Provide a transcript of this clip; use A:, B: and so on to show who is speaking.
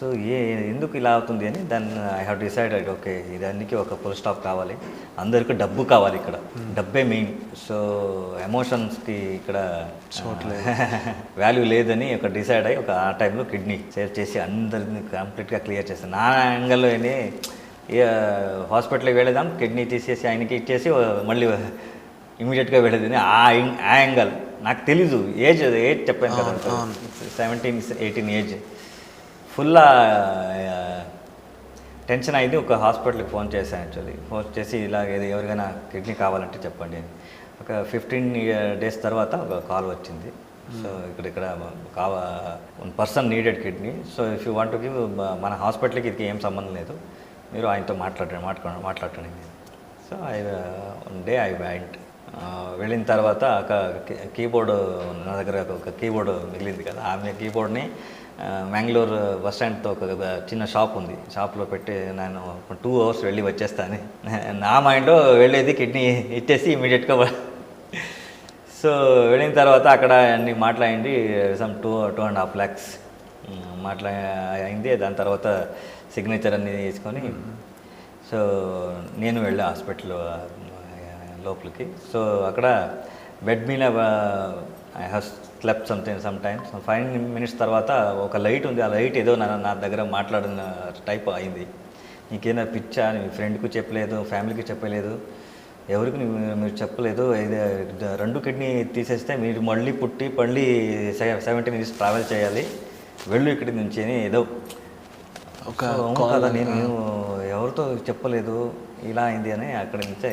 A: So ఏ ఎందుకు ఇలా అవుతుంది అని దాన్ని ఐ హ్యావ్ డిసైడెడ్ ఓకే ఇదానికి ఒక ఫుల్ స్టాప్ కావాలి. అందరికీ డబ్బు కావాలి ఇక్కడ. డబ్బే మెయిన్. సో ఎమోషన్స్కి ఇక్కడ వాల్యూ లేదని ఒక డిసైడ్ అయ్యి ఒక ఆ టైంలో కిడ్నీ సేవ్ చేసి అందరిని కంప్లీట్గా క్లియర్ చేస్తాను నా యాంగిల్లో హాస్పిటల్కి వెళ్ళేదాం కిడ్నీ తీసేసి ఆయనకి ఇచ్చేసి మళ్ళీ ఇమీడియట్గా వెళ్ళేది ఆ ఆ యాంగల్. నాకు తెలీదు ఏజ్ ఏజ్ చెప్పాను కదా seventeen eighteen age. Full tension అయింది. ఒక హాస్పిటల్కి ఫోన్ చేశాను యాక్చువల్లీ. ఫోన్ చేసి ఇలాగ ఏది ఎవరికైనా కిడ్నీ కావాలంటే చెప్పండి. ఒక ఫిఫ్టీన్ డేస్ తర్వాత ఒక కాల్ వచ్చింది. సో ఇక్కడ ఇక్కడ కావ one person needed kidney. So if you want give మన హాస్పిటల్కి ఇది ఏం సంబంధం లేదు. మీరు ఆయనతో మాట్లాడండి మాట్లాడ మాట్లాడండి. So I one day I went. వెళ్ళిన తర్వాత ఒక కీబోర్డ్ నా దగ్గర ఒక కీబోర్డ్ మిగిలింది కదా ఆమె కీబోర్డ్ని మ్యాంగ్లూరు బస్ స్టాండ్తో ఒక చిన్న షాప్ ఉంది. షాప్లో పెట్టి నేను టూ అవర్స్ వెళ్ళి వచ్చేస్తాను. నా మైండ్లో వెళ్ళేది కిడ్నీ ఇచ్చేసి ఇమీడియట్గా సో వెళ్ళిన తర్వాత అక్కడ అన్ని మాట్లాడింది some two two and half lakhs. మాట్లా అయింది. దాని తర్వాత సిగ్నేచర్ అన్ని తీసుకొని సో నేను వెళ్ళా హాస్పిటల్ లోపలికి. సో అక్కడ బెడ్ మీద I have slept something some times five minutes తర్వాత ఒక లైట్ ఉంది. ఆ లైట్ ఏదో నా నా దగ్గర మాట్లాడిన టైప్ అయింది. నీకేనా పిచ్చా? నీ ఫ్రెండ్కి చెప్పలేదు ఫ్యామిలీకి చెప్పలేదు. ఎవరికి మీరు చెప్పలేదు? రెండు కిడ్నీ తీసేస్తే మీరు మళ్ళీ పుట్టి మళ్ళీ సెవెంటీ మినిట్స్ ట్రావెల్ చేయాలి. వెళ్ళు ఇక్కడి నుంచి అని ఏదో.
B: ఒక
A: నేను ఎవరితో చెప్పలేదు? ఇలా అయింది అని అక్కడి నుంచి